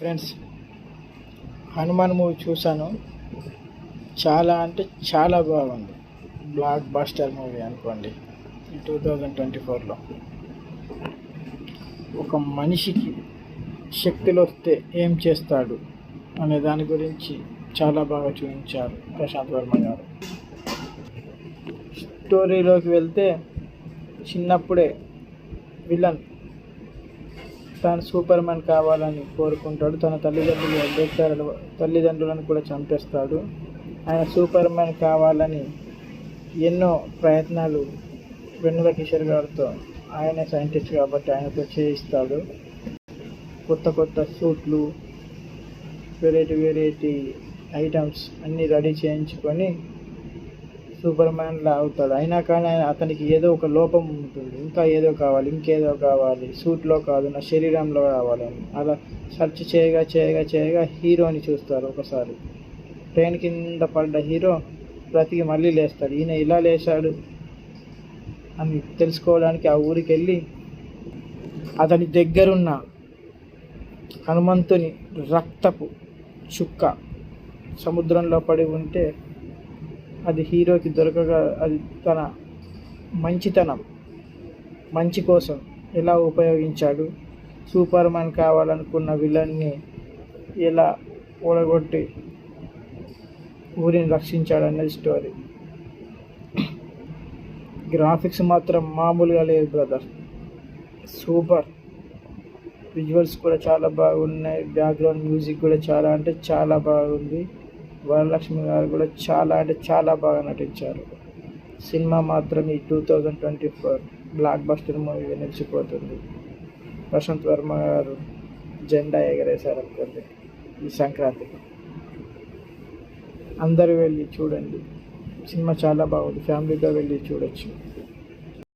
Friends Hanuman movie చూశాను. చాలా అంటే చాలా బాగుంది. బ్లాక్ బాస్టర్ మూవీ అనుకోండి టూ థౌజండ్ ట్వంటీ ఫోర్లో ఒక మనిషికి శక్తులు వస్తే ఏం చేస్తాడు అనే దాని గురించి చాలా బాగా చూపించారు ప్రశాంత్ వర్మ గారు. స్టోరీలోకి వెళ్తే చిన్నప్పుడే విలన్ తాను సూపర్ మ్యాన్ కావాలని కోరుకుంటాడు. తన తల్లిదండ్రులు అంబేద్కర్ తల్లిదండ్రులను కూడా చంపేస్తాడు. ఆయన సూపర్ మ్యాన్ కావాలని ఎన్నో ప్రయత్నాలు వెన్నుల కిషోర్ గారితో ఆయన సైంటిస్ట్ కాబట్టి ఆయనతో చేయిస్తాడు. కొత్త కొత్త సూట్లు వెరైటీ వెరైటీ ఐటమ్స్ అన్నీ రెడీ చేయించుకొని సూపర్ మ్యాన్లా అవుతాడు. అయినా కానీ ఆయన అతనికి ఏదో ఒక లోపం ఉంటుంది. ఇంకా ఏదో కావాలి ఇంకేదో కావాలి. సూట్లో కాదు నా శరీరంలో కావాలని అలా సెర్చ్ చేయగా చేయగా చేయగా హీరోని చూస్తారు ఒకసారి. ట్రైన్ కింద పడ్డ హీరో బ్రతికి మళ్ళీ లేస్తాడు. ఈయన ఇలా లేచాడు అని తెలుసుకోవడానికి ఆ ఊరికి వెళ్ళి అతని దగ్గరున్న హనుమంతుని రక్తపు చుక్క సముద్రంలో పడి ఉంటే అది హీరోకి దొరకగా అది తన మంచితనం మంచి కోసం ఎలా ఉపయోగించాడు సూపర్ మ్యాన్ కావాలనుకున్న విలన్ని ఎలా ఓడగొట్టి ఊరిని రక్షించాడు అనేది స్టోరీ. గ్రాఫిక్స్ మాత్రం మామూలుగా లేదు బ్రదర్. సూపర్. విజువల్స్ కూడా చాలా బాగున్నాయి బ్యాక్గ్రౌండ్ మ్యూజిక్ కూడా చాలా అంటే చాలా బాగుంది. వరలక్ష్మి గారు కూడా చాలా అంటే చాలా బాగా నటించారు. సినిమా మాత్రం ఈ two thousand twenty four blockbuster movie నిలిచిపోతుంది. ప్రశాంత్ వర్మ గారు జెండా ఎగరేశారు అనుకోండి ఈ సంక్రాంతికి. అందరూ వెళ్ళి చూడండి. సినిమా చాలా బాగుంది. ఫ్యామిలీతో వెళ్ళి చూడొచ్చు.